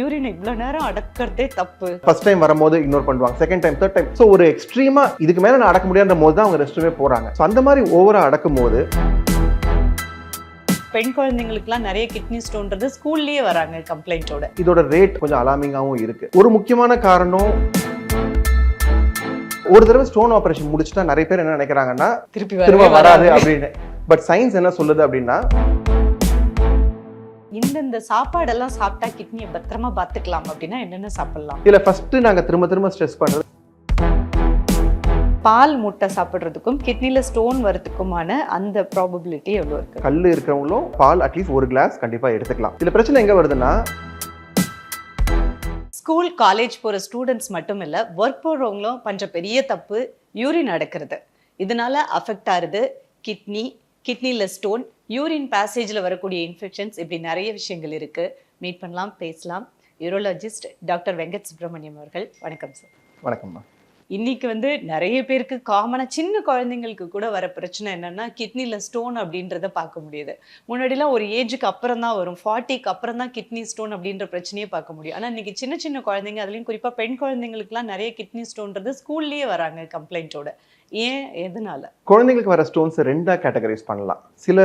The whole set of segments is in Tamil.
யூரின் இவ்வளோ நேரம் அடக்கிறதே தப்பு. ஃபர்ஸ்ட் டைம் வரும்போது இக்னோர் பண்ணுவாங்க. Second time third time so ஒரு எக்ஸ்ட்ரீமா இதுக்கு மேல நான் அடக்க முடியாத போது தான் அவங்க ரெஸ்ட் ரூமே போறாங்க. ஸோ அந்த மாதிரி ஓவரா அடக்கும் போது பெண் குழந்தைங்களுக்குலாம் நிறைய கிட்னி ஸ்டோன்றது ஸ்கூல்லயே வராங்க கம்ப்ளைண்ட்டோட இதோட ரேட் கொஞ்சம் அலாமிங்காகவும் இருக்கு. ஒரு முக்கியமான காரணம் ஒரு தடவை ஸ்டோன் ஆபரேஷன் முடிச்சுட்டா நிறைய பேர் என்ன நினைக்கிறாங்கன்னா திருப்பி திரும்ப வராது அப்படின்னு. பட் சயின்ஸ் என்ன சொல்லுது அப்படின்னா இந்தந்த சாப்பாடெல்லாம் சாப்பிட்டா கிட்னியை பத்திரமா பார்த்துக்கலாம் அப்படின்னா என்னென்ன சாப்பிடலாம்? இல்ல ஃபர்ஸ்ட் நாங்க திரும்ப திரும்ப ஸ்ட்ரெஸ் பண்றது. பால் முட்டை சாப்பிட்றதுக்கும் கிட்னில ஸ்டோன் வரதுக்குமான அந்த ப்ராபபிலிட்டி எவ்வளோ இருக்கு? கல் இருக்கிறவங்களும் பால் அட்லீஸ்ட் ஒரு கிளாஸ் கண்டிப்பா எடுத்துக்கலாம். இதுல பிரச்சனை எங்க வருதுன்னா ஸ்கூல் காலேஜ் போகிற ஸ்டூடெண்ட்ஸ் மட்டும் இல்லை ஒர்க் போகிறவங்களும் பண்ற பெரிய தப்பு யூரின் அடக்கிறது. இதனால அஃபெக்ட் ஆகுது கிட்னி கிட்னியில் ஸ்டோன் யூரின் பேசேஜில் வரக்கூடிய இன்ஃபெக்ஷன்ஸ் இப்படி நிறைய விஷயங்கள் இருக்குது மீட் பண்ணலாம் பேசலாம். யூரோலஜிஸ்ட் டாக்டர் வெங்கட் சுப்பிரமணியம் அவர்கள் வணக்கம் சார் வணக்கம்மா இன்னைக்கு வந்து நிறைய பேருக்கு காமனாக சின்ன குழந்தைங்களுக்கு கூட வர பிரச்சனை என்னன்னா கிட்னியில் ஸ்டோன் அப்படின்றத பார்க்க முடியுது. முன்னாடிலாம் ஒரு ஏஜுக்கு அப்புறம் தான் வரும். ஃபார்ட்டிக்கு அப்புறம் தான் கிட்னி ஸ்டோன் அப்படின்ற பிரச்சனையே பார்க்க முடியும். ஆனால் இன்னைக்கு சின்ன சின்ன குழந்தைங்க அதுலேயும் குறிப்பாக பெண் குழந்தைங்களுக்குலாம் நிறைய கிட்னி ஸ்டோன்றது ஸ்கூல்லேயே வராங்க கம்ப்ளைண்ட்டோட ஏன்? எதனால? குழந்தைங்களுக்கு வர ஸ்டோன்ஸ் ரெண்டா கேட்டகரைஸ் பண்ணலாம். சில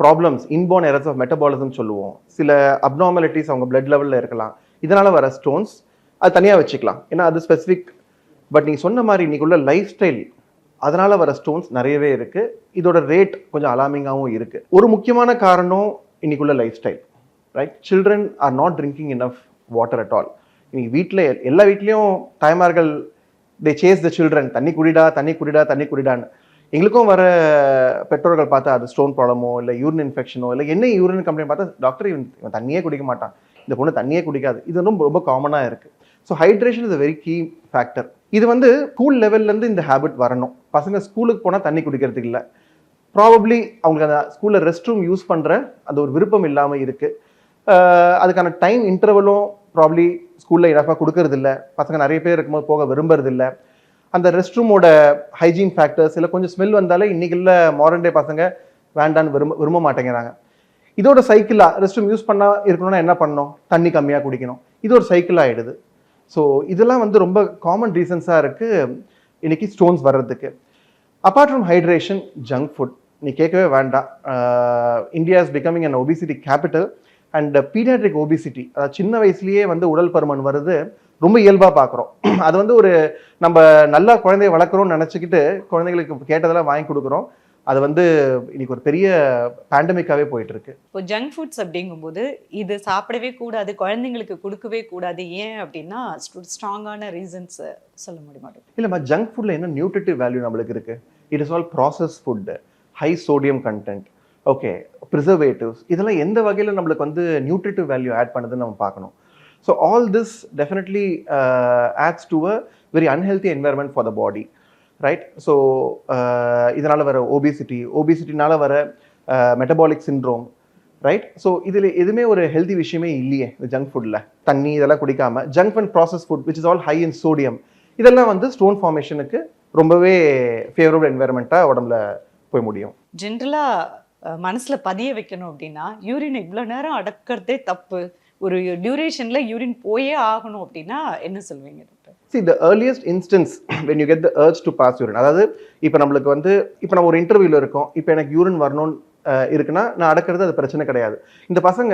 problems inborn errors of metabolism சொல்லுவோம். சில அப்நார்மாலிட்டிஸ் அவங்க பிளட் லெவலில் இருக்கலாம். இதனால் வர ஸ்டோன்ஸ் அது தனியாக வச்சுக்கலாம். ஏன்னா அது ஸ்பெசிஃபிக் பட் நீங்கள் சொன்ன மாதிரி இன்றைக்குள்ள லைஃப் ஸ்டைல் அதனால் வர ஸ்டோன்ஸ் நிறையவே இருக்குது இதோட ரேட் கொஞ்சம் அலாமிங்காகவும் இருக்குது ஒரு முக்கியமான காரணம் இன்றைக்குள்ள lifestyle right children are not drinking enough water at all இன்றைக்கி வீட்டில் எல்லா வீட்லேயும் தாய்மார்கள் தே சேஸ் த சில்ட்ரன் தண்ணி குடிடா தண்ணி குடிடா தண்ணி குடிடான்னு. எங்களுக்கும் வர பெற்றோர்கள் பார்த்தா அது ஸ்டோன் ப்ராப்ளமோ இல்லை யூரின் இன்ஃபெக்ஷனோ இல்லை என்ன யூரின் கம்ப்ளைண்ட் பார்த்தா டாக்டர் இவன் தண்ணியே குடிக்க மாட்டான். இந்த பொண்ணு தண்ணியே குடிக்காது. இது ரொம்ப ரொம்ப காமனாக இருக்குது so hydration is a very key factor இது வந்து ஸ்கூல் லெவல்லேருந்து இந்த ஹேபிட் வரணும். பசங்க ஸ்கூலுக்கு போனால் தண்ணி குடிக்கிறதுக்கு இல்லை. ப்ராபப்ளி அவங்களுக்கு அந்த ஸ்கூலில் ரெஸ்ட் ரூம் யூஸ் பண்ணுற அந்த ஒரு விருப்பம் இல்லாமல் இருக்குது அதுக்கான டைம் இன்டர்வலும் ப்ராப்ளி ஸ்கூலில் இனஃபாக கொடுக்கறதில்ல. பசங்க நிறைய பேர் இருக்கும்போது போக விரும்புறதில்லை. அந்த ரெஸ்ட் ரூமோட ஹைஜீன் ஃபேக்டர்ஸ் இல்லை கொஞ்சம் ஸ்மெல் வந்தாலே இன்னைக்கு உள்ள மாடர்ன் டே பசங்க வேண்டான்னு விரும்ப விரும்ப மாட்டேங்கிறாங்க. இதோட சைக்கிளாக ரெஸ்ட் ரூம் யூஸ் பண்ணால் இருக்கணும்னா என்ன பண்ணணும்? தண்ணி கம்மியாக குடிக்கணும். இது ஒரு சைக்கிள் ஆகிடுது ஸோ இதெல்லாம் வந்து ரொம்ப காமன் ரீசன்ஸாக இருக்குது இன்னைக்கு ஸ்டோன்ஸ் வர்றதுக்கு. Apart from hydration junk food நீ கேட்கவே வேண்டாம். India is becoming an obesity capital and paediatric obesity அதாவது சின்ன வயசுலேயே வந்து உடல் பருமன் வருது. ரொம்ப இயல்பாக பார்க்குறோம் அது வந்து ஒரு நம்ம நல்லா குழந்தைய வளர்க்குறோம்னு நினச்சிக்கிட்டு குழந்தைங்களுக்கு கேட்டதெல்லாம் வாங்கி கொடுக்குறோம். அது வந்து இன்னைக்கு ஒரு பெரிய பேண்டமிக்காவே போயிட்டு இருக்கு. இப்போ ஜங்க் ஃபுட்ஸ் அப்படிங்கும்போது இது சாப்பிடவே கூடாது குழந்தைங்களுக்கு கொடுக்கவே கூடாது. ஏன் அப்படின்னா ஸ்ட்ராங்கான ரீசன்ஸ் சொல்ல முடியுமா இல்லைம்மா ஜங்க் ஃபுட்டில் என்ன நியூட்ரிட்டிவ் வேல்யூ நம்மளுக்கு இருக்கு? It is all process food high sodium content okay preservatives இதெல்லாம் எந்த வகையில் நம்மளுக்கு வந்து நியூட்ரிட்டிவ் வேல்யூ ஆட் பண்ணுதுன்னு நம்ம பார்க்கணும். So all this definitely adds to a very unhealthy environment for the body right so இதனால் வர ஓபிசிட்டி ஓபிசிட்டினால் வர மெட்டபாலிக் சிண்ட்ரோம் ரைட் ஸோ இதில் எதுவுமே ஒரு ஹெல்தி விஷயமே இல்லையே இந்த ஜங்க் ஃபுட்டில் தண்ணி இதெல்லாம் குடிக்காம junk and process food which is all high in sodium இதெல்லாம் வந்து ஸ்டோன் ஃபார்மேஷனுக்கு ரொம்பவே ஃபேவரபிள் என்வாயர்மெண்ட்டாக உடம்புல போய் முடியும். ஜென்ரலாக மனசில் பதிய வைக்கணும் அப்படின்னா யூரின் இவ்வளோ நேரம் அடக்கிறதே தப்பு. ஒரு டியூரேஷனில் யூரின் போயே ஆகணும் அப்படின்னா என்ன சொல்வீங்க see the earliest instance when you get the the to pass urine அதாவது இப்போ நம்மளுக்கு வந்து இப்போ நம்ம ஒரு இன்டர்வியூவில் இருக்கோம் இப்போ எனக்கு யூரின் வரணும்னு இருக்குன்னா நான் அடக்கிறது அது பிரச்சனை கிடையாது. இந்த பசங்க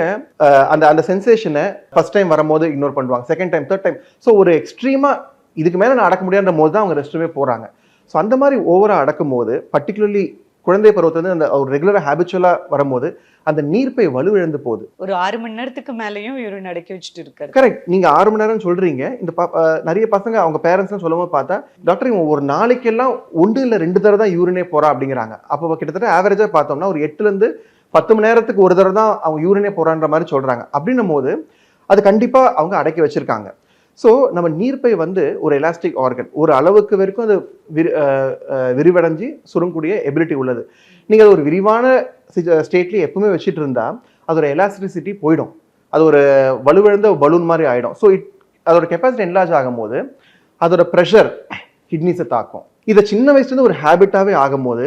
அந்த அந்த சென்சேஷனை ஃபர்ஸ்ட் டைம் வரும்போது இக்னோர் பண்ணுவாங்க second time third time so ஒரு எக்ஸ்ட்ரீமாக இதுக்கு மேலே நான் அடக்க முடியாத போது தான் அவங்க ரெஸ்ட்டுமே போகிறாங்க ஸோ அந்த மாதிரி ஓவராக அடக்கும் போது பர்டிகுலர்லி குழந்தை பருவத்துலேருந்து அந்த ஒரு ரெகுலராக ஹேபிச்சுவலாக வரும்போது அந்த நீர்ப்பை வலுவிழந்து போகுது. ஒரு ஆறு மணி நேரத்துக்கு மேலேயும் யூரின் அடக்கி வச்சுட்டு இருக்காரு. கரெக்ட் நீங்க ஆறு மணி நேரம் சொல்றீங்க. இந்த நிறைய பசங்க அவங்க பேரண்ட்ஸ் சொல்லும் போது பார்த்தா டாக்டர் இவன் ஒரு நாளைக்கெல்லாம் ஒன்று இல்ல ரெண்டு தடவை தான் யூரினே போறா அப்படிங்கிறாங்க. அப்போ கிட்டத்தட்ட ஆவரேஜா பார்த்தோம்னா ஒரு எட்டுல இருந்து பத்து மணி நேரத்துக்கு ஒரு தடவை தான் அவங்க யூரினே போறான்ற மாதிரி சொல்றாங்க. அப்படின்னும் போது அது கண்டிப்பா அவங்க அடக்கி வச்சிருக்காங்க. ஸோ நம்ம நீர்ப்பை வந்து ஒரு எலாஸ்டிக் ஆர்கன் ஒரு அளவுக்கு வரைக்கும் அது விரி விரிவடைஞ்சு சுருங்கக்கூடிய எபிலிட்டி உள்ளது. நீங்கள் அது ஒரு விரிவான ஸ்டேட்லேயே எப்பவுமே வச்சுட்டு இருந்தால் அதோட எலாஸ்டிசிட்டி போயிடும். அது ஒரு வலுவிழந்த பலூன் மாதிரி ஆகிடும் ஸோ இட் அதோட கெப்பாசிட்டி என்லார்ஜ் ஆகும்போது அதோட ப்ரெஷர் கிட்னிஸை தாக்கும். இதை சின்ன வயசுலேருந்து ஒரு ஹேபிட்டாகவே ஆகும்போது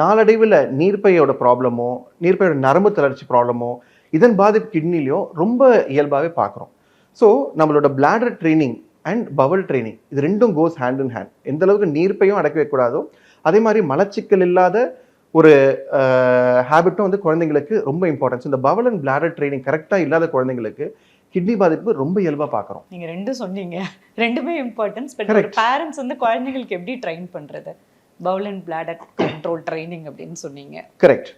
நாளடைவில் நீர்ப்பையோட ப்ராப்ளமோ நீர்ப்பையோட நரம்பு தளர்ச்சி ப்ராப்ளமோ இதன் பாதிப்பு கிட்னிலையும் ரொம்ப இயல்பாகவே பார்க்குறோம் ஸோ நம்மளோட bladder training and bowel training இது ரெண்டும் கோஸ் ஹேண்ட் இன் ஹேண்ட் எந்த அளவுக்கு நீர்ப்பையும் அடக்க வைக்கக்கூடாதோ அதே மாதிரி மலச்சிக்கல் இல்லாத ஒரு ஹேபிட்டும் வந்து குழந்தைங்களுக்கு ரொம்ப இம்பார்ட்டன்ஸ் இந்த பவல் அண்ட் பிளாடர் ட்ரைனிங் கரெக்டாக இல்லாத குழந்தைங்களுக்கு கிட்னி பாதிப்பு ரொம்ப இயல்பாக பார்க்குறோம். நீங்க ரெண்டும் சொன்னீங்க. ரெண்டுமே இம்பார்ட்டன்ஸ் பட். பேரண்ட்ஸ் வந்து குழந்தைங்களுக்கு எப்படி ட்ரெயின் பண்றது? Bowel and bladder control training அப்படின்னு சொன்னீங்க. கரெக்ட்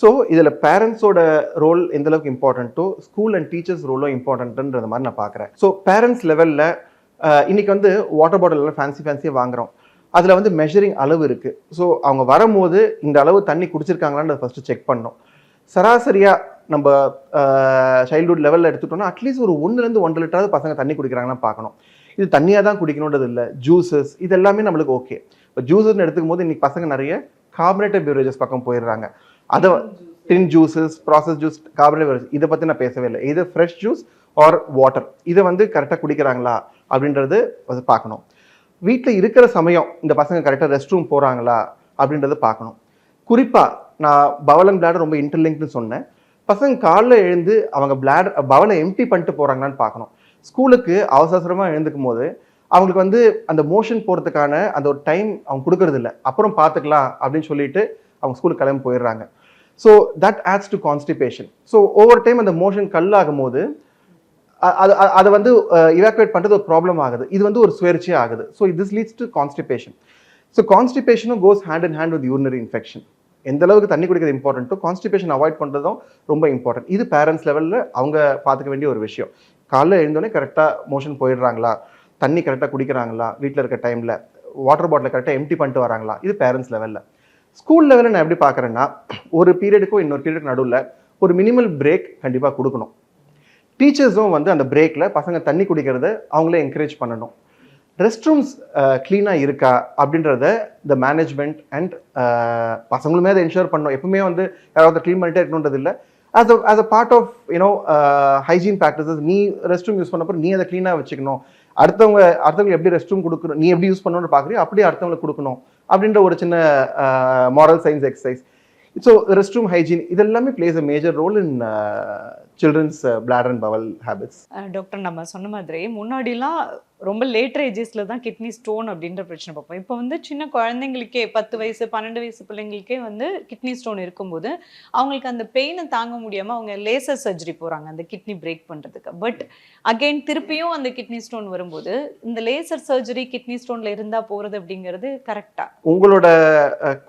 ஸோ இதில் பேரண்ட்ஸோட ரோல் எந்த அளவுக்கு இம்பார்ட்டண்ட்டோ ஸ்கூல் அண்ட் டீச்சர்ஸ் ரோலும் இம்பார்ட்டன்ட்ன்ற மாதிரி நான் பார்க்குறேன். ஸோ பேரண்ட்ஸ் லெவலில் இன்றைக்கி வந்து வாட்டர் பாட்டில் ஃபேன்சி ஃபேன்சியாக வாங்குறோம். அதில் வந்து மெஷரிங் அளவு இருக்குது ஸோ அவங்க வரும்போது இந்த அளவு தண்ணி குடிச்சிருக்காங்களான்னு அதை ஃபஸ்ட்டு செக் பண்ணோம் சராசரியாக நம்ம சைல்ட்ஹுட் லெவலில் எடுத்துட்டோம்னா அட்லீஸ்ட் ஒரு ஒன்றுலேருந்து ஒன்றரை லிட்டராவது பசங்க தண்ணி குடிக்கிறாங்கன்னு பார்க்கணும். இது தண்ணியாக தான் குடிக்கணுன்றது இல்லை. ஜூஸஸ் இது எல்லாமே நம்மளுக்கு ஓகே இப்போ ஜூஸஸ்னு எடுத்துக்கும் போது இன்றைக்கி பசங்க நிறைய கார்பனேட்டட் பிவரேஜஸ் பக்கம் போயிடுறாங்க. அதை tin juices process juice carbonate இதை பற்றி நான் பேசவே இல்லை. இது ஃப்ரெஷ் ஜூஸ் ஆர் வாட்டர் இதை வந்து கரெக்டாக குடிக்கிறாங்களா அப்படின்றது வந்து பார்க்கணும். வீட்டில் இருக்கிற சமயம் இந்த பசங்க கரெக்டாக ரெஸ்ட் ரூம் போகிறாங்களா அப்படின்றத பார்க்கணும். குறிப்பாக நான் பவல் அண்ட் பிளாடர் ரொம்ப இன்டர்லிங்க்னு சொன்னேன். பசங்க காலைல எழுந்து அவங்க பிளாடர் பவலை எம்டி பண்ணிட்டு போகிறாங்களான்னு பார்க்கணும். ஸ்கூலுக்கு அவசர அவசரமாக எழுந்துக்கும் போது அவங்களுக்கு வந்து அந்த மோஷன் போகிறதுக்கான அந்த ஒரு டைம் அவங்க கொடுக்கறதில்ல. அப்புறம் பார்த்துக்கலாம் அப்படின்னு சொல்லிட்டு அவங்க ஸ்கூலுக்கு கிளம்பி போயிடுறாங்க. So that adds to constipation so over time அந்த மோஷன் கல்லாகும் போது அது அதை வந்து இவாக்குவேட் பண்ணுறது ஒரு ப்ராப்ளம் ஆகுது. இது வந்து ஒரு சுயற்சியே ஆகுது. So this leads to constipation so கான்ஸ்டிபேஷனும் goes hand and hand with urinary infection எந்த அளவுக்கு தண்ணி குடிக்கிறது இம்பார்ட்டன்ட்டோ கான்ஸ்டிபேஷன் அவாய்ட் பண்ணுறதும் ரொம்ப இம்பார்ட்டன்ட் இது பேரண்ட்ஸ் லெவலில் அவங்க பார்த்துக்க வேண்டிய ஒரு விஷயம். காலைல எழுந்தோடனே கரெக்டாக மோஷன் போயிடுறாங்களா? தண்ணி கரெக்டாக குடிக்கிறாங்களா? வீட்டில் இருக்க டைமில் வாட்டர் பாட்டில் கரெக்டாக எம்டி பண்ணிட்டு வராங்களா? இது பேரண்ட்ஸ் லெவலில் ஸ்கூல் லெவலில் நான் எப்படி பார்க்குறேன்னா ஒரு பீரியடுக்கும் இன்னொரு பீரியடுக்கு நடுவில் ஒரு மினிமல் பிரேக் கண்டிப்பாக கொடுக்கணும். டீச்சர்ஸும் வந்து அந்த பிரேக்கில் பசங்க தண்ணி குடிக்கிறத அவங்களே என்கரேஜ் பண்ணணும். ரெஸ்ட் ரூம்ஸ் க்ளீனாக இருக்கா அப்படின்றத இந்த மேனேஜ்மெண்ட் அண்ட் பசங்களுமே அதை என்ஷூர் பண்ணணும். எப்பவுமே வந்து யாராவது க்ளீன் பண்ணிட்டே இருக்கணுன்றது இல்லை. As a as a part of you know hygiene practices நீ ரெஸ்ட் ரூம் யூஸ் பண்ணப்போ நீ அதை க்ளீனாக வச்சுக்கணும். அடுத்தவங்க அடுத்தவங்க எப்படி ரெஸ்ட் ரூம் கொடுக்கணும் நீ எப்படி யூஸ் பண்ணணும்னு பார்க்குறியோ அப்படியே அடுத்தவங்களுக்கு கொடுக்கணும் அப்படின்ற ஒரு சின்ன moral science exercise so rest room hygiene இதெல்லாமே plays a major role in children's bladder and bowel habits doctor நம்ம சொன்ன மாதிரி முன்னாடிலாம் ரொம்ப லேட்டர் ஏஜஸ்ல தான் கிட்னி ஸ்டோன் அப்படின்ற பிரச்சனை பார்ப்போம். இப்போ வந்து சின்ன குழந்தைங்களுக்கே பத்து வயசு பன்னெண்டு வயசு பிள்ளைங்களுக்கே வந்து கிட்னி ஸ்டோன் இருக்கும்போது அவங்களுக்கு அந்த பெயினை தாங்க முடியாம அவங்க லேசர் சர்ஜரி போறாங்க அந்த கிட்னி பிரேக் பண்றதுக்கு. பட் அகைன் திருப்பியும் அந்த கிட்னி ஸ்டோன் வரும்போது இந்த லேசர் சர்ஜரி கிட்னி ஸ்டோன்ல இருந்தால் போறது அப்படிங்கிறது கரெக்டாக உங்களோட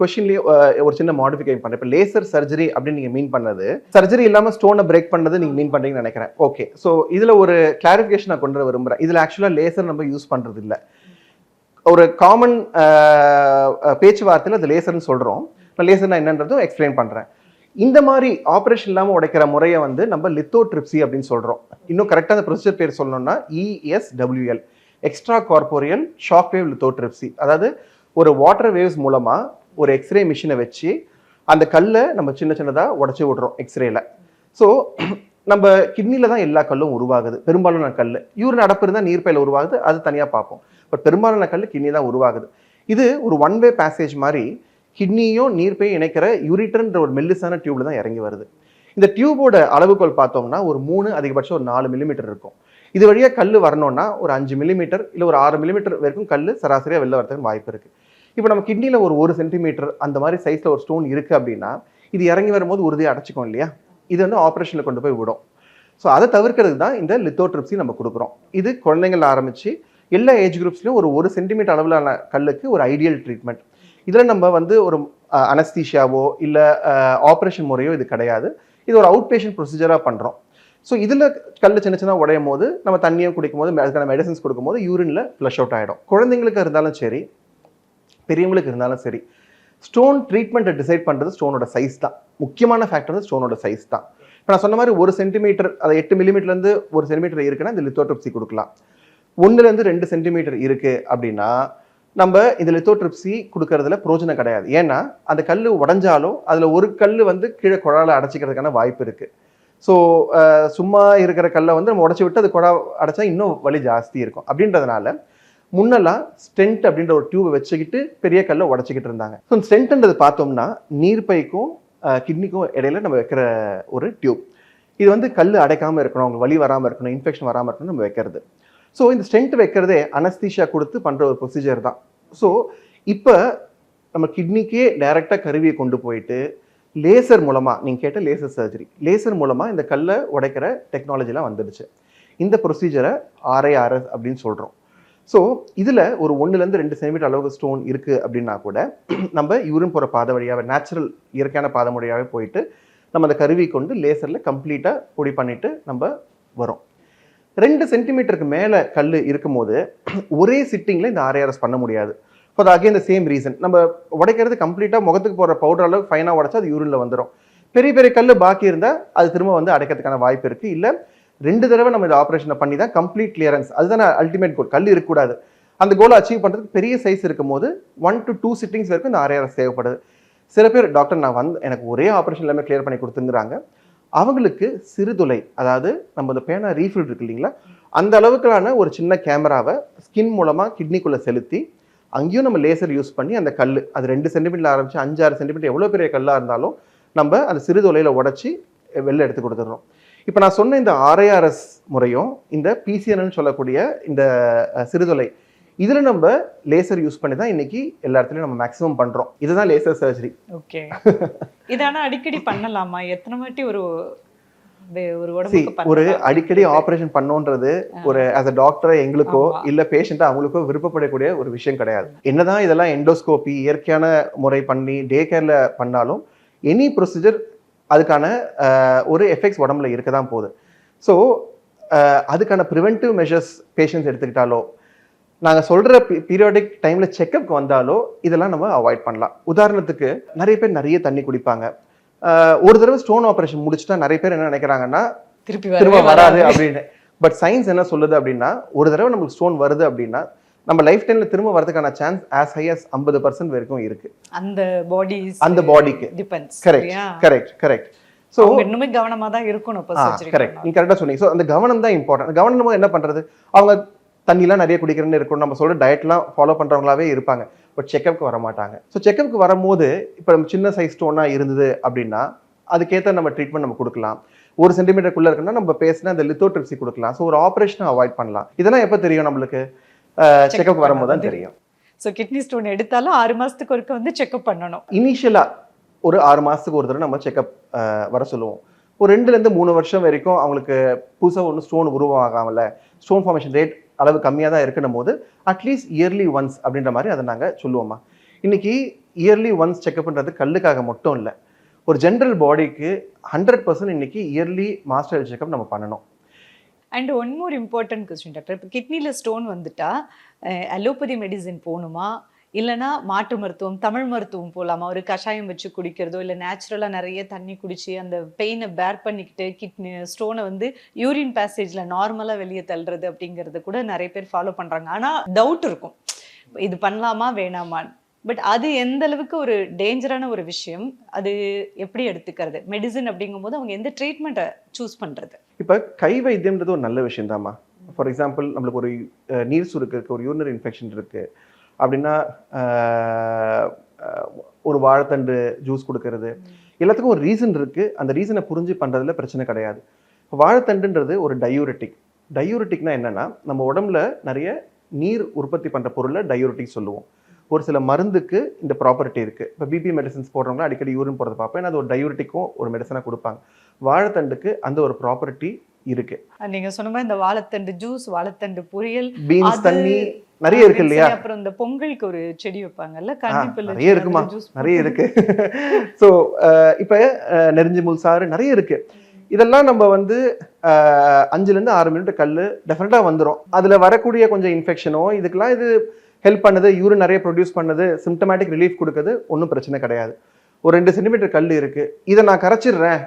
கொஷின்லயே ஒரு சின்ன மாடிஃபிகேஷன் பண்ணுறேன் இப்போ லேசர் சர்ஜரி அப்படின்னு நீங்க மீன் பண்ணது சர்ஜரி இல்லாமல் ஸ்டோனை பிரேக் பண்ணது நீங்கள் மீன் பண்ணுறீங்கன்னு நினைக்கிறேன். ஓகே ஸோ இதில் ஒரு கிளாரிஃபிகேஷன் நான் கொண்டு வர இதில் ஆக்சுவலாக லேசர் நம்ம யூஸ் பண்ணுறது இல்லை ஒரு காமன் பேச்சுவார்த்தையில் அது லேசர்னு சொல்கிறோம் நான் லேசர்னா என்னன்றதும் எக்ஸ்பிளைன் பண்றேன். இந்த மாதிரி ஆப்ரேஷன் இல்லாமல் உடைக்கிற முறையை வந்து நம்ம லித்தோட்ரிப்சி அப்படின்னு சொல்றோம். இன்னும் கரெக்டாக அந்த ப்ரொசீஜர் பேர் சொல்லணும்னா ESWL extra corporeal shock wave lithotripsy அதாவது ஒரு வாட்டர் வேவ்ஸ் மூலமா ஒரு எக்ஸ்ரே மிஷினை வச்சு அந்த கல்லை நம்ம சின்ன சின்னதாக உடச்சி விடுறோம் எக்ஸ்ரேல ஸோ நம்ம கிட்னியில் தான் எல்லா கல்லும் உருவாகுது. பெரும்பாலான கல் யூரின் அடப்பு இருந்தால் நீர்ப்பையில் உருவாகுது அது தனியாக பார்ப்போம். பட் பெரும்பாலான கல் கிட்னி தான் உருவாகுது. இது ஒரு ஒன் வே பேசேஜ் மாதிரி கிட்னியும் நீர்ப்பையும் இணைக்கிற யூரிட்டர்ன்ற ஒரு மெல்லிசான டியூப்ல தான் இறங்கி வருது. இந்த டியூபோட அளவுகோல் பார்த்தோம்னா ஒரு மூணு அதிகபட்சம் ஒரு நாலு மில்லிமீட்டர் இருக்கும். இது வழியாக கல் வரணும்னா ஒரு அஞ்சு மில்லிமீட்டர் இல்லை ஒரு ஆறு மில்லிமீட்டர் வரைக்கும் கல் சராசரியாக வெளில வரதுக்கு வாய்ப்பு இருக்குது இப்போ நம்ம கிட்னியில் ஒரு ஒரு சென்டிமீட்டர் அந்த மாதிரி சைஸில் ஒரு ஸ்டோன் இருக்குது அப்படின்னா இது இறங்கி வரும்போது உறுதியாக அடைச்சிக்கும் இல்லையா? இது வந்து ஆப்ரேஷனில் கொண்டு போய் விடும். ஸோ அதை தவிர்க்கிறதுக்கு தான் இந்த லித்தோட்ரிப்ஸி நம்ம கொடுக்குறோம். இது குழந்தைங்கள ஆரம்பித்து எல்லா ஏஜ் குரூப்ஸ்லையும் ஒரு ஒரு சென்டிமீட்டர் அளவிலான கல்லுக்கு ஒரு ஐடியல் ட்ரீட்மெண்ட் இதில் நம்ம வந்து ஒரு அனஸ்தீஷியாவோ இல்லை ஆப்ரேஷன் முறையோ இது கிடையாது. இது ஒரு அவுட் பேஷண்ட் ப்ரொசீஜராக பண்ணுறோம் ஸோ இதில் கல் சின்ன சின்ன உடையும் போது நம்ம தண்ணியும் குடிக்கும் போது அதுக்கான மெடிசன்ஸ் கொடுக்கும்போது யூரினில் ஃப்ளஷ் அவுட் ஆகிடும் குழந்தைங்களுக்கு இருந்தாலும் சரி பெரியவங்களுக்கு இருந்தாலும் சரி ஸ்டோன் ட்ரீட்மெண்ட்டை டிசைட் பண்ணுறது ஸ்டோனோட சைஸ் தான். முக்கியமான ஃபேக்டர் வந்து ஸ்டோனோட சைஸ் தான். இப்போ நான் சொன்ன மாதிரி ஒரு சென்டிமீட்டர் அதை எட்டு மில்லிமீட்டர்லேருந்து ஒரு சென்டிமீட்டர் இருக்குன்னா இந்த லித்தோட்ரிப்சி கொடுக்கலாம். ஒன்றுலேருந்து ரெண்டு சென்டிமீட்டர் இருக்குது அப்படின்னா நம்ம இந்த லித்தோட்ரிப்சி கொடுக்கறதுல பிரோஜனம் கிடையாது. ஏன்னா அந்த கல் உடஞ்சாலும் அதில் ஒரு கல் வந்து கீழே குழால அடைச்சிக்கிறதுக்கான வாய்ப்பு இருக்குது ஸோ சும்மா இருக்கிற கல்லை வந்து நம்ம உடச்சி விட்டு அது குழா அடைச்சா இன்னும் வலி ஜாஸ்தி இருக்கும். அப்படின்றதுனால முன்னெல்லாம் ஸ்டென்ட் அப்படின்ற ஒரு டியூபை வச்சுக்கிட்டு பெரிய கல்லை உடச்சிக்கிட்டு இருந்தாங்க. ஸோ ஸ்டென்ட்ன்றது பார்த்தோம்னா நீர்ப்பைக்கும் கிட்னிக்கும் இடையில நம்ம வைக்கிற ஒரு டியூப். இது வந்து கல் அடைக்காமல் இருக்கணும் அவங்க வலி வராமல் இருக்கணும் இன்ஃபெக்ஷன் வராமல் இருக்கணும் நம்ம வைக்கிறது. ஸோ இந்த ஸ்டென்ட் வைக்கிறதே அனஸ்தீஷியா கொடுத்து பண்ணுற ஒரு ப்ரொசீஜர் தான். ஸோ இப்போ நம்ம கிட்னிக்கே டைரெக்டாக கருவியை கொண்டு போயிட்டு லேசர் மூலமாக நீங்கள் கேட்ட லேசர் சர்ஜரி லேசர் மூலமாக இந்த கல்லை உடைக்கிற டெக்னாலஜிலாம் வந்துடுச்சு. இந்த ப்ரொசீஜரை ஆர்ஐஆர்எஸ் அப்படின்னு சொல்கிறோம் ஸோ இதில் ஒரு ஒன்றுலேருந்து ரெண்டு சென்டிமீட்டர் அளவுக்கு ஸ்டோன் இருக்குது அப்படின்னா கூட நம்ம யூரின் போகிற பாதை வழியாகவே நேச்சுரல் இயற்கையான பாதை வழியாகவே போயிட்டு நம்ம அந்த கருவி கொண்டு லேசரில் கம்ப்ளீட்டாக பொடி பண்ணிவிட்டு நம்ம வரோம். ரெண்டு சென்டிமீட்டருக்கு மேலே கல் இருக்கும்போது ஒரே சிட்டிங்கில் இந்த ஆர்ஏஆர்எஸ் பண்ண முடியாது. For again the same reason நம்ம உடைக்கிறது கம்ப்ளீட்டாக முகத்துக்கு போகிற பவுடர் அளவுக்கு ஃபைனாக உடைச்சா அது யூரினில் வந்துடும் பெரிய பெரிய கல் பாக்கி இருந்தால் அது திரும்ப வந்து அடைக்கிறதுக்கான வாய்ப்பு இருக்குது இல்லை ரெண்டு தடவை நம்ம இந்த ஆப்ரேஷனை பண்ணி தான் கம்ப்ளீட் கிளியரன்ஸ் அதுதான் அல்டிமேட் கோல் கல் இருக்கக்கூடாது. அந்த கோலை அச்சீவ் பண்ணுறதுக்கு பெரிய சைஸ் இருக்கும் போது ஒன் டு டூ சிட்டிங்ஸ் வரைக்கும் இந்த ஆர்ஏஆர்எஸ் தேவைப்படுது. சில பேர் டாக்டர் நான் வந்து எனக்கு ஒரே ஆப்ரேஷன் எல்லாமே கிளியர் பண்ணி கொடுத்துங்கிறாங்க. அவங்களுக்கு சிறுதுளை அதாவது நம்ம இந்த பேனா ரீஃபில் இருக்கு இல்லைங்களா? அந்த அளவுக்கான ஒரு சின்ன கேமராவை ஸ்கின் மூலமாக கிட்னிக்குள்ளே செலுத்தி அங்கேயும் நம்ம லேசர் யூஸ் பண்ணி அந்த கல் அது ரெண்டு சென்டிமீட்டர் ஆரம்பிச்சு அஞ்சாறு சென்டிமீட்டர் எவ்வளோ பெரிய கல்லாக இருந்தாலும் நம்ம அந்த சிறுதுளையில் உடச்சி வெளில எடுத்து கொடுத்துட்றோம். இப்போ நான் சொன்ன இந்த ஆர்ஐஆர்எஸ் முறையும் இந்த பிசிஎன்னு சொல்லக்கூடிய இந்த அஹ், சிறுதுளை இதில் நம்ம லேசர் யூஸ் பண்ணி தான் இன்னைக்கு எல்லா இடத்துலையும் நம்ம மேக்ஸிமம் பண்ணுறோம் இதுதான் லேசர் சர்ஜரி ஓகே இது ஆனா அடிக்கடி பண்ணலாமா? எத்தனை வாட்டி ஒரு ஒரு? அடிக்கடி ஆபரேஷன் பண்ணோன்றது ஒரு as a டாக்டரா எங்களுக்கோ. இல்ல பேஷண்டா அவங்களுக்கோ விருப்பப்படக்கூடிய ஒரு விஷயம் கிடையாது. என்னதான் இதெல்லாம் எண்டோஸ்கோபி இயற்கையான முறை பண்ணி டே கேர்ல பண்ணாலும் எனி ப்ரொசீஜர் அதுக்கான ஒரு எஃபெக்ட்ஸ் உடம்புல இருக்க தான் போகுது ஸோ அதுக்கான ப்ரிவென்டிவ் மெஷர்ஸ் பேஷண்ட்ஸ் எடுத்துக்கிட்டாலோ நாங்கள் சொல்கிற பீரியாடிக் டைமில் செக்கப்க்கு வந்தாலோ இதெல்லாம் நம்ம அவாய்ட் பண்ணலாம். உதாரணத்துக்கு நிறைய பேர் நிறைய தண்ணி குடிப்பாங்க. ஒரு தடவை ஸ்டோன் ஆப்ரேஷன் முடிச்சுட்டா நிறைய பேர் என்ன நினைக்கிறாங்கன்னா திருப்பி திரும்ப வராது. அப்படின்னு. பட் சயின்ஸ் என்ன சொல்லுது அப்படின்னா ஒரு தடவை நமக்கு ஸ்டோன் வருது அப்படின்னா நம்ம லைஃப் டைம்ல திரும்ப வரதுக்கான சான்ஸ் ஆஸ் ஹை as ஐம்பது பர்சன்ட் வரைக்கும் இருக்கு. அந்த பாடி அந்த பாடிக்கு depends correct correct correct so இன்னுமே கவனமா தான் இருக்கணும் கரெக்ட் பண்ணா. நீங்க கரெக்டாக சொன்னீங்க. ஸோ அந்த கவனம் தான் இம்பார்ட்டன்ட் கவனம் போது என்ன பண்றது? அவங்க தண்ணிலாம் நிறைய குடிக்கிறேன்னு இருக்கும் நம்ம சொல்ற டயட்லாம் ஃபாலோ பண்றவங்களாவே இருப்பாங்க. பட் செக்கப்க்கு வர மாட்டாங்க ஸோ செக்கப்க்கு வரும்போது இப்போ நம்ம சின்ன சைஸ் ஸ்டோனா இருந்தது அப்படின்னா அதுக்கேற்ற நம்ம ட்ரீட்மெண்ட் நம்ம கொடுக்கலாம். ஒரு சென்டிமீட்டருக்குள்ள இருக்குன்னா நம்ம பேசினா அந்த லித்தோட்ரிப்சி கொடுக்கலாம். ஸோ ஒரு ஆப்ரேஷனை அவாய்ட் பண்ணலாம். இதெல்லாம் எப்போ தெரியும் நம்மளுக்கு? செக்கப் வரும்போது தான். தெரியும். சோ கிட்னி ஸ்டோன் எடுத்தாலும் ஆறு மாசத்துக்கு ஒருக்க வந்து செக்அப் பண்ணணும். இனிஷியலா ஒரு ஆறு மாசத்துக்கு ஒரு தடவை நம்ம செக்கப் வர சொல்லுவோம். ஒரு ரெண்டுல இருந்து மூணு வருஷம் வரைக்கும் அவங்களுக்கு புதுசா ஒன்றும் ஸ்டோன் உருவாகாமல ஸ்டோன் ஃபார்மேஷன் ரேட் அளவு கம்மியாக தான் இருக்கணும் போது அட்லீஸ்ட் இயர்லி ஒன்ஸ் அப்படின்ற மாதிரி அதை நாங்கள் சொல்லுவோம்மா. இன்னைக்கு இயர்லி ஒன்ஸ் செக்அப்ன்றது கல்லுக்காக மட்டும் இல்லை. ஒரு ஜென்ரல் பாடிக்கு ஹண்ட்ரட் பர்சன்ட் இன்னைக்கு இயர்லி மாஸ்டர் செக்அப் நம்ம பண்ணணும். And one more important question doctor இப்போ கிட்னியில் ஸ்டோன் வந்துட்டா அலோபதி மெடிசின் போகணுமா இல்லைனா மாட்டு மருத்துவம் தமிழ் மருத்துவம் போகலாமா ஒரு கஷாயம் வச்சு குடிக்கிறதோ இல்லை நேச்சுரலாக நிறைய தண்ணி குடிச்சு அந்த பெயினை பேர் பண்ணிக்கிட்டு கிட்னி ஸ்டோனை வந்து யூரின் பேசேஜில் நார்மலாக வெளியே தள்ளுறது அப்படிங்கிறத கூட நிறைய பேர் ஃபாலோ பண்ணுறாங்க ஆனால் டவுட் இருக்கும். இது பண்ணலாமா? வேணாமான்னு. பட் அது எந்த அளவுக்கு ஒரு டேஞ்சரான ஒரு விஷயம் அது எப்படி எடுத்துக்கிறது? மெடிசின் அப்படிங்கும்போது அவங்க எந்த ட்ரீட்மெண்ட்டை சூஸ் பண்ணுறது இப்போ கை வைத்தியம்ன்றது ஒரு நல்ல விஷயம் தாம்மா ஃபார் எக்ஸாம்பிள் நம்மளுக்கு ஒரு நீர் சுருக்கு இருக்குது ஒரு யூரினரி இன்ஃபெக்ஷன் இருக்குது அப்படின்னா ஒரு வாழைத்தண்டு ஜூஸ் கொடுக்கறது. எல்லாத்துக்கும் ஒரு ரீசன் இருக்குது அந்த ரீசனை புரிஞ்சு பண்ணுறதுல பிரச்சனை கிடையாது. வாழைத்தண்டுன்றது ஒரு டயூரெட்டிக் டயூரெட்டிக்னா என்னென்னா நம்ம உடம்புல நிறைய நீர் உற்பத்தி பண்ணுற பொருளை டயூரெட்டிக் சொல்லுவோம். ஒரு சில மருந்துக்கு இந்த ப்ராப்பர்ட்டி இருக்கு. இப்போ பிபி மெடிசன்ஸ் போடுறவங்க அடிக்கடி யூரின் போடுறத பார்ப்பேன் அது ஒரு டயூரெட்டிக்கும் ஒரு மெடிசனாக கொடுப்பாங்க. வாழைத்தண்டுக்கு அந்த ஒரு ப்ராப்பர்ட்டி இருக்கு. நீங்க சொன்ன மாதிரி இந்த வாழைத்தண்டு ஜூஸ் வாழைத்தண்டு பொரியல் பீன்ஸ் தண்ணி நிறைய இருக்கு இல்லையா? அப்புறம் இந்த பொங்கலுக்கு ஒரு செடி வைப்பாங்கல்ல கன்னிப்பிள்ளை நிறைய இருக்குமா? நிறைய இருக்கு. ஸோ இப்போ நெருஞ்சி முள் சாறு நிறைய இருக்கு. இதெல்லாம் நம்ம வந்து அஹ், அஞ்சுல இருந்து ஆறு மினிட் கல் டெஃபினட்டா வந்துரும். அதுல வரக்கூடிய கொஞ்சம் இன்ஃபெக்ஷனோ இதுக்கெல்லாம் இது ஹெல்ப் பண்ணுது யூரின் நிறைய ப்ரொடியூஸ் பண்ணுது சிம்டமேட்டிக் ரிலீஃப் கொடுக்குது ஒன்றும் பிரச்சனை கிடையாது. ஒரு ரெண்டு சென்டிமீட்டர் கல் இருக்குது இதை நான் கரைச்சிடுறேன்.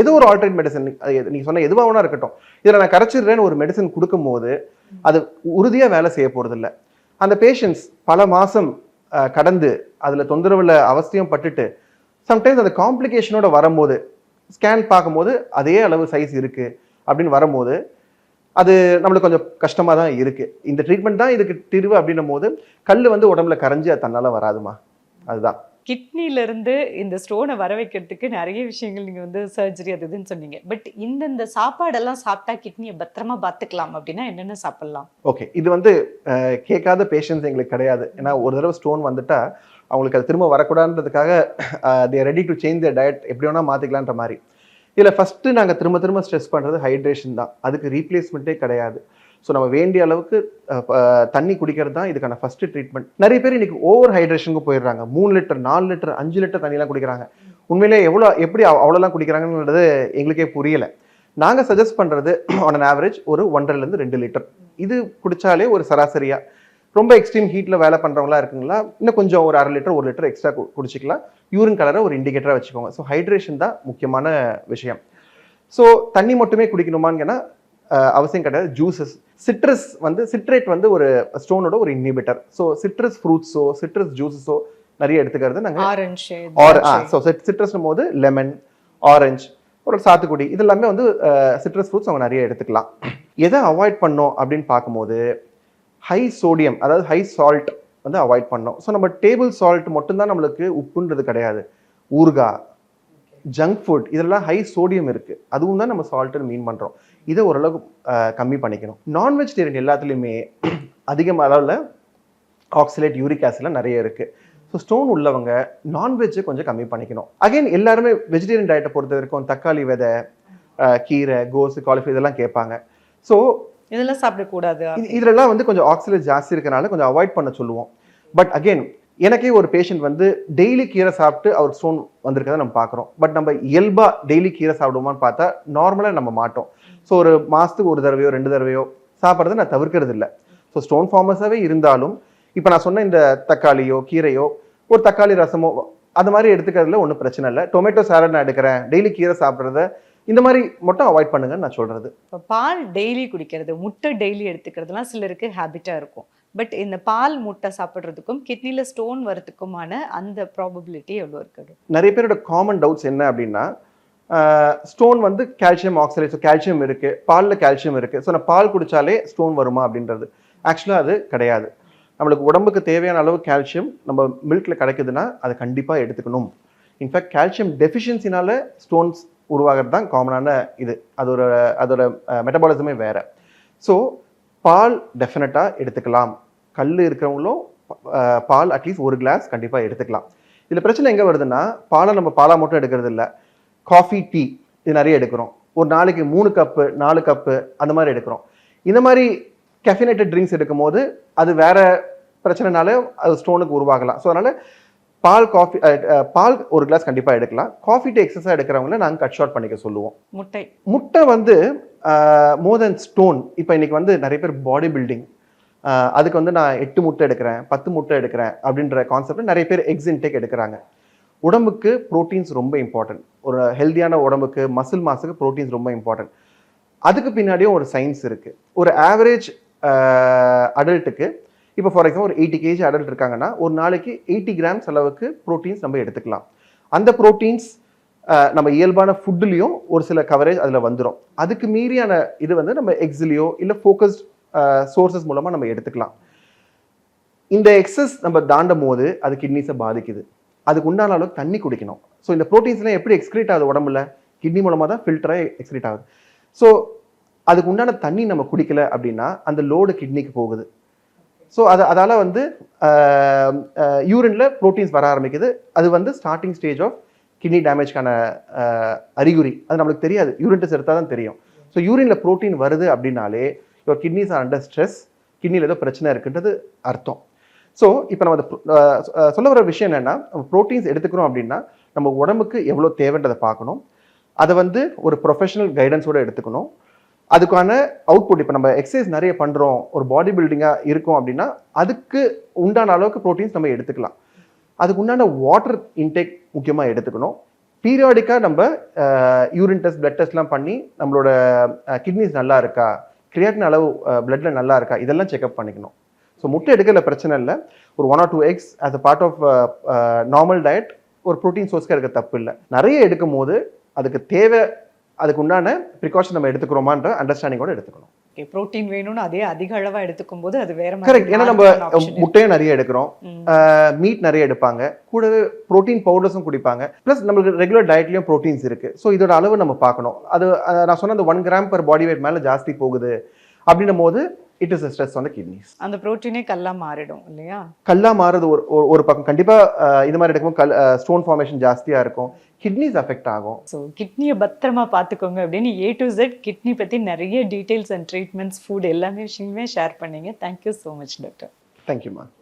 ஏதோ ஒரு ஆல்டர்னேட் மெடிசன் நீங்கள் சொன்ன எதுவாக வேணா இருக்கட்டும். இதில் நான் கரைச்சிடுறேன்னு ஒரு மெடிசன் கொடுக்கும்போது அது உறுதியாக வேலை செய்ய போகிறதில்ல அந்த பேஷண்ட்ஸ் பல மாதம் கடந்து அதில் தொந்தரவில் அவசியம் பட்டுட்டு சம்டைம்ஸ் அந்த காம்ப்ளிகேஷனோட வரும்போது ஸ்கேன் பார்க்கும்போது அதே அளவு சைஸ் இருக்குது அப்படின்னு வரும்போது அது நம்மளுக்கு கொஞ்சம் கஷ்டமா தான் இருக்கு. இந்த ட்ரீட்மெண்ட் தான் இதுக்கு தீர்வு அப்படின்னும் போது கல் வந்து உடம்புல கரைஞ்சி அது தன்னால வராதுமா? அதுதான். கிட்னில இருந்து இந்த ஸ்டோனை வர வைக்கிறதுக்கு நிறைய விஷயங்கள் நீங்க வந்து சர்ஜரி அது இதுன்னு சொன்னீங்க. பட் இந்தந்த சாப்பாடெல்லாம் சாப்பிட்டா கிட்னியை பத்திரமா பார்த்துக்கலாம் அப்படின்னா என்னென்ன சாப்பிடலாம்? ஓகே இது வந்து கேட்காத பேஷன்ஸ் எங்களுக்கு கிடையாது. ஏன்னா ஒரு தடவை ஸ்டோன் வந்துட்டா அவங்களுக்கு அது திரும்ப வரக்கூடாதுன்றதுக்காக they ready to change the diet எப்படி வேணால் மாற்றிக்கலான்ற மாதிரி. இதில் ஃபஸ்ட்டு நாங்கள் திரும்ப திரும்ப ஸ்ட்ரெஸ் பண்ணுறது ஹைட்ரேஷன் தான். அதுக்கு ரீப்ளேஸ்மெண்ட்டே கிடையாது. ஸோ நம்ம வேண்டிய அளவுக்கு தண்ணி குடிக்கிறது தான் இதுக்கான ஃபஸ்ட்டு ட்ரீட்மெண்ட் நிறைய பேர் இன்றைக்கி ஓவர் ஹைட்ரேஷனுக்கு போயிடுறாங்க. மூணு லிட்டர் நாலு லிட்டர் அஞ்சு லிட்டர் தண்ணிலாம் குடிக்கிறாங்க. உண்மையிலே எவ்வளோ எப்படி அவ்வளோலாம் குடிக்கிறாங்கன்றது எங்களுக்கே புரியலை. நாங்கள் சஜஸ்ட் பண்ணுறது ஆன் அன் ஆவரேஜ் ஒரு ஒன்றரைலேருந்து ரெண்டு லிட்டர். இது குடித்தாலே ஒரு சராசரியாக ரொம்ப எக்ஸ்ட்ரீம் ஹீட்ல வேலை பண்றவங்களா இருக்குங்களா? இன்னும் கொஞ்சம் ஒரு அரை லிட்டர் ஒரு லிட்டர் எக்ஸ்ட்ரா குடிச்சிக்கலாம். யூரின் கலரை ஒரு இண்டிகேட்டரா வச்சுக்கோங்க. ஸோ ஹைட்ரேஷன் தான் முக்கியமான விஷயம். ஸோ தண்ணி மட்டுமே குடிக்கணுமான்னு அவசியம் கிடையாது. ஜூசஸ் சிட்ரஸ் வந்து சிட்ரேட் வந்து ஒரு ஸ்டோனோட ஒரு இன்ஹிபிட்டர் ஸோ சிட்ரஸ் ஃப்ரூட்ஸோ சிட்ரஸ் ஜூஸஸோ நிறைய எடுத்துக்கிறது நாங்கள் ஆரஞ்சு ஆர் ஆ ஸோ சிட்ரஸ்னும் போது லெமன் ஆரஞ்சு ஒரு சாத்துக்குடி. இது எல்லாமே வந்து சிட்ரஸ் ஃப்ரூட்ஸ் அவங்க நிறைய எடுத்துக்கலாம். எதை அவாய்ட் பண்ணோம் அப்படின்னு பார்க்கும்போது ஹை சோடியம் அதாவது ஹை சால்ட் வந்து அவாய்ட் பண்ணோம். ஸோ நம்ம டேபிள் சால்ட் மட்டும்தான் நம்மளுக்கு உப்புன்றது கிடையாது. ஊறுகாய் ஜங்க் ஃபுட் இதெல்லாம் ஹை சோடியம் இருக்குது அதுவும் தான் நம்ம சால்ட்டுன்னு மீன் பண்ணுறோம் இதை ஓரளவுக்கு கம்மி பண்ணிக்கணும். நான் வெஜிடேரியன் எல்லாத்துலேயுமே அதிகம் அளவில் ஆக்சிலேட் யூரிக் ஆசிட்லாம் நிறைய இருக்குது ஸோ ஸ்டோன் உள்ளவங்க நான்வெஜ்ஜை கொஞ்சம் கம்மி பண்ணிக்கணும். அகைன் எல்லாருமே வெஜிடேரியன் டயட்டை பொறுத்த வரைக்கும் தக்காளி விதை கீரை கோஸு காலிஃபை இதெல்லாம் கேட்பாங்க. ஸோ இதெல்லாம் சாப்பிடக்கூடாது. இதெல்லாம் வந்து கொஞ்சம் ஆக்சிஜன் ஜாஸ்தி இருக்கனால கொஞ்சம் அவாய்ட் பண்ண சொல்லுவோம். பட் அகெயின் எனக்கே ஒரு பேஷண்ட் வந்து டெய்லி கீரை சாப்பிட்டு அவர் ஸ்டோன் வந்திருக்கதை நம்ம பார்க்குறோம். பட் நம்ம இயல்பாக டெய்லி கீரை சாப்பிடுவோமான்னு பார்த்தா நார்மலாக நம்ம மாட்டோம். ஸோ ஒரு மாதத்துக்கு ஒரு தடவையோ ரெண்டு தடவையோ சாப்பிட்றத நான் தவிர்க்கிறது இல்லை ஸோ ஸ்டோன் ஃபார்மர்ஸாகவே இருந்தாலும் இப்போ நான் சொன்ன இந்த தக்காளியோ கீரையோ ஒரு தக்காளி ரசமோ அது மாதிரி எடுத்துக்கிறதுல ஒன்றும் பிரச்சனை இல்லை. டொமேட்டோ சாலட் நான் எடுக்கிறேன். டெய்லி கீரை சாப்பிட்றத இந்த மாதிரி மட்டும் அவாய்ட் பண்ணுங்கன்னு நான் சொல்றது. இப்போ பால் டெய்லி குடிக்கிறது முட்டை டெய்லி எடுத்துக்கிறதுலாம் சிலருக்கு ஹேபிட்டாக இருக்கும். பட் இந்த பால் முட்டை சாப்பிட்றதுக்கும் கிட்னியில் ஸ்டோன் வரதுக்குமான அந்த ப்ராபபிலிட்டி எவ்வளோ இருக்குது? நிறைய பேரோட காமன் டவுட்ஸ் என்ன அப்படின்னா ஸ்டோன் வந்து கால்சியம் ஆக்சலேட் ஸோ கால்சியம் இருக்கு. பாலில் கால்சியம் இருக்கு. ஸோ நான் பால் குடிச்சாலே ஸ்டோன் வருமா அப்படின்றது. ஆக்சுவலாக அது கிடையாது. நம்மளுக்கு உடம்புக்கு தேவையான அளவு கால்சியம் நம்ம மில்க்ல கிடைக்குதுன்னா அதை கண்டிப்பாக எடுத்துக்கணும். இன்ஃபேக்ட் கால்சியம் டெஃபிஷியன்சினால ஸ்டோன்ஸ் உருவாகிறது தான் காமனான இது. அதோட அதோட மெட்டபாலிசமே வேறு. ஸோ பால் டெஃபினட்டாக எடுத்துக்கலாம். கல் இருக்கிறவங்களும் பால் அட்லீஸ்ட் ஒரு கிளாஸ் கண்டிப்பாக எடுத்துக்கலாம். இதில் பிரச்சனை எங்கே வருதுன்னா பாலை நம்ம பாலாக மட்டும் எடுக்கிறது இல்லை. காஃபி டீ இது நிறைய எடுக்கிறோம். ஒரு நாளைக்கு மூணு கப்பு நாலு கப்பு அந்த மாதிரி எடுக்கிறோம். இந்த மாதிரி கெஃபினேட்டட் ட்ரிங்க்ஸ் எடுக்கும் போது அது வேற பிரச்சனைனால அது ஸ்டோனுக்கு உருவாகலாம். ஸோ அதனால் பால் காஃபி பால் ஒரு கிளாஸ் கண்டிப்பாக எடுக்கலாம். காஃபி டீ எக்ஸசைஸ் எடுக்கிறவங்கள நாங்கள் கட் ஷார்ட் பண்ணிக்க சொல்லுவோம். முட்டை. முட்டை வந்து மோர் தென் ஸ்டோன் இப்போ இன்னைக்கு வந்து நிறைய பேர் பாடி பில்டிங் அதுக்கு வந்து நான் எட்டு முட்டை எடுக்கிறேன் பத்து முட்டை எடுக்கிறேன் அப்படின்ற கான்செப்ட் நிறைய பேர் எக்ஸ் இன்டேக் எடுக்கிறாங்க. உடம்புக்கு ப்ரோட்டீன்ஸ் ரொம்ப இம்பார்ட்டன்ட் ஒரு ஹெல்தியான உடம்புக்கு மசில் மாஸுக்கு ப்ரோட்டீன்ஸ் ரொம்ப இம்பார்ட்டன்ட் அதுக்கு பின்னாடியும் ஒரு சயின்ஸ் இருக்கு. ஒரு ஆவரேஜ் அடல்ட்டுக்கு இப்போ ஃபார் எக்ஸாம்பிள் ஒரு எயிட்டி கேஜி அடல்ட் இருக்காங்கன்னா ஒரு நாளைக்கு எயிட்டி கிராம்ஸ் அளவுக்கு ப்ரோட்டீன்ஸ் நம்ம எடுத்துக்கலாம். அந்த ப்ரோட்டீன்ஸ் நம்ம இயல்பான ஃபுட்டுலேயும் ஒரு சில கவரேஜ் அதில் வந்துடும் அதுக்கு மீறியான இது வந்து நம்ம எக்ஸ்லேயோ இல்லை ஃபோக்கஸ்ட் சோர்சஸ் மூலமாக நம்ம எடுத்துக்கலாம். இந்த எக்ஸஸ் நம்ம தாண்டும் போது அது கிட்னிஸை பாதிக்குது. அதுக்கு உண்டான அளவுக்கு தண்ணி குடிக்கணும். ஸோ இந்த ப்ரோட்டீன்ஸ்லாம் எப்படி எக்ஸ்கிரீட் ஆகுது உடம்புல? கிட்னி மூலமாக தான் ஃபில்டராக எக்ஸ்கிரீட் ஆகுது. ஸோ அதுக்கு உண்டான தண்ணி நம்ம குடிக்கல அப்படின்னா அந்த லோடு கிட்னிக்கு போகுது. ஸோ அது அதால் வந்து யூரின்ல ப்ரோட்டீன்ஸ் வர ஆரம்பிக்குது. அது வந்து ஸ்டார்டிங் ஸ்டேஜ் ஆஃப் கிட்னி டேமேஜ்க்கான அறிகுறி. அது நம்மளுக்கு தெரியாது. யூரின் டெஸ்ட் எடுத்தால் தான் தெரியும். ஸோ யூரின்ல ப்ரோட்டீன் வருது அப்படின்னாலே your kidneys are under stress கிட்னியில் ஏதோ பிரச்சனை இருக்குன்றது அர்த்தம். ஸோ இப்போ நம்ம அந்த சொல்ல வர விஷயம் என்னென்னா நம்ம ப்ரோட்டீன்ஸ் எடுத்துக்கிறோம் அப்படின்னா நம்ம உடம்புக்கு எவ்வளோ தேவைன்றதை பார்க்கணும். அதை வந்து ஒரு ப்ரொஃபஷனல் கைடன்ஸோட எடுத்துக்கணும். அதுக்கான அவுட்புட் இப்போ நம்ம எக்ஸசைஸ் நிறைய பண்ணுறோம் ஒரு பாடி பில்டிங்காக இருக்கோம் அப்படின்னா அதுக்கு உண்டான அளவுக்கு ப்ரோட்டீன்ஸ் நம்ம எடுத்துக்கலாம். அதுக்கு உண்டான வாட்டர் இன்டேக் முக்கியமாக எடுத்துக்கணும். பீரியாடிக்காக நம்ம யூரின் டெஸ்ட் பிளட் டெஸ்ட்லாம் பண்ணி நம்மளோட கிட்னிஸ் நல்லா இருக்கா? கிரியாட்டின் அளவு பிளட்ல நல்லா இருக்கா? இதெல்லாம் செக்அப் பண்ணிக்கணும். ஸோ முட்டை எடுக்கல பிரச்சனை இல்லை. ஒரு one or two eggs as a part of normal diet ஒரு ப்ரோட்டீன் சோர்ஸ்க்காக இருக்க தப்பு இல்லை. நிறைய எடுக்கும் போது அதுக்கு தேவை அதுக்கு உண்டான ப்ரிகாஷன் நம்ம எடுத்துக்கிறோமான்ற அண்டர்ஸ்டாண்டிங்கோட எடுத்துக்கணும். ஓகே புரோட்டீன் வேணும்னு அதே அதிக அளவா எடுத்துக்கும் போது அது வேற கரெக்ட் ஏன்னா நம்ம. முட்டையும் நிறைய எடுக்கிறோம். மீட் நிறைய எடுப்பாங்க. கூடவே புரோட்டீன் பவுடர்ஸும் குடிப்பாங்க. ப்ளஸ் நம்மளுக்கு ரெகுலர் டயட்லயும் ப்ரோட்டீன்ஸ் இருக்கு. ஸோ இதோட அளவு நம்ம பார்க்கணும். அது நான் சொன்ன அந்த one gram per body weight மேல ஜாஸ்தி போகுது. அப்படின்னும் போது it is stress on the kidneys அந்த புரோட்டீனே கல்லா மாறிடும் இல்லையா? கல்லா மாறுறது ஒரு ஒரு- பக்கம். கண்டிப்பா இது மாதிரி எடுக்கும்போது கல் ஸ்டோன் ஃபார்மேஷன் ஜாஸ்தியா இருக்கும். கிட்னிஸ் அஃபெக்ட் ஆகும். ஸோ கிட்னியை பத்திரமா பார்த்துக்கோங்க அப்படின்னு ஏ டு Z கிட்னி பத்தி நிறைய டீடைல்ஸ் அண்ட் ட்ரீட்மெண்ட்ஸ் ஃபுட் எல்லாமே விஷயமே ஷேர் பண்ணீங்க. Thank you so much doctor thank you ma'am